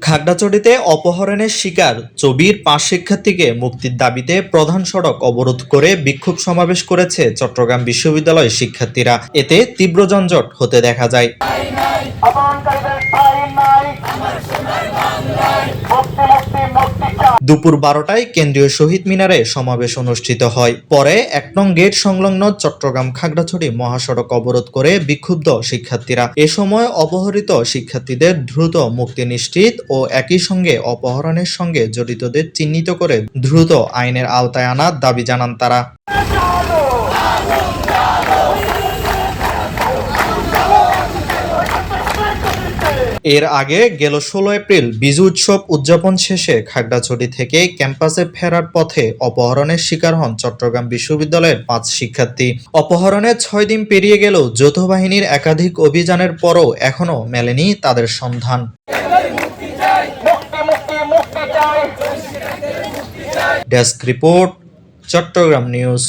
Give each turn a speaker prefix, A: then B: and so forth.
A: খাগড়াছড়িতে অপহরণের শিকার চবির পাঁচ শিক্ষার্থীকে মুক্তির দাবিতে প্রধান সড়ক অবরোধ করে বিক্ষোভ সমাবেশ করেছে চট্টগ্রাম বিশ্ববিদ্যালয়ের শিক্ষার্থীরা। এতে তীব্র যানজট হতে দেখা যায়
B: অপহরণকারীদের ঠাঁই নাই মুক্তি মুক্তি মুক্তি চাই
A: দুপুর বারোটায় কেন্দ্রীয় শহীদ মিনারে সমাবেশ অনুষ্ঠিত হয়। পরে এক নং গেট সংলগ্ন চট্টগ্রাম খাগড়াছড়ি মহাসড়ক অবরোধ করে বিক্ষুব্ধ শিক্ষার্থীরা। এ সময় অপহৃত শিক্ষার্থীদের দ্রুত মুক্তি নিশ্চিত ও একই সঙ্গে অপহরণের সঙ্গে জড়িতদের চিহ্নিত করে দ্রুত আইনের আওতায় আনার দাবি জানান তারা। এর আগে গেল ষোলো এপ্রিল বিজু উৎসব উদযাপন শেষে খাগড়াছড়ি থেকে ক্যাম্পাসে ফেরার পথে অপহরণের শিকার হন চট্টগ্রাম বিশ্ববিদ্যালয়ের পাঁচ শিক্ষার্থী। অপহরণের ছয় দিন পেরিয়ে গেলেও যৌথ বাহিনীর একাধিক অভিযানের পরও এখনও মেলেনি তাদের সন্ধান। Desk report, Chittagong news.